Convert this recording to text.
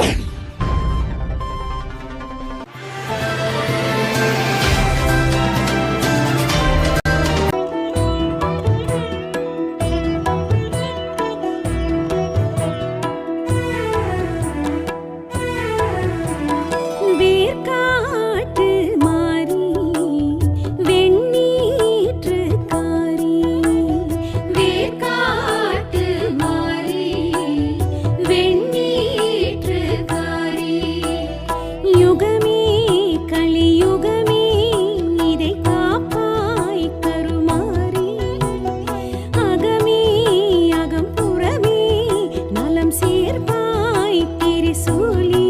win! நலம் சேர்ப்பாய் திரிசூலி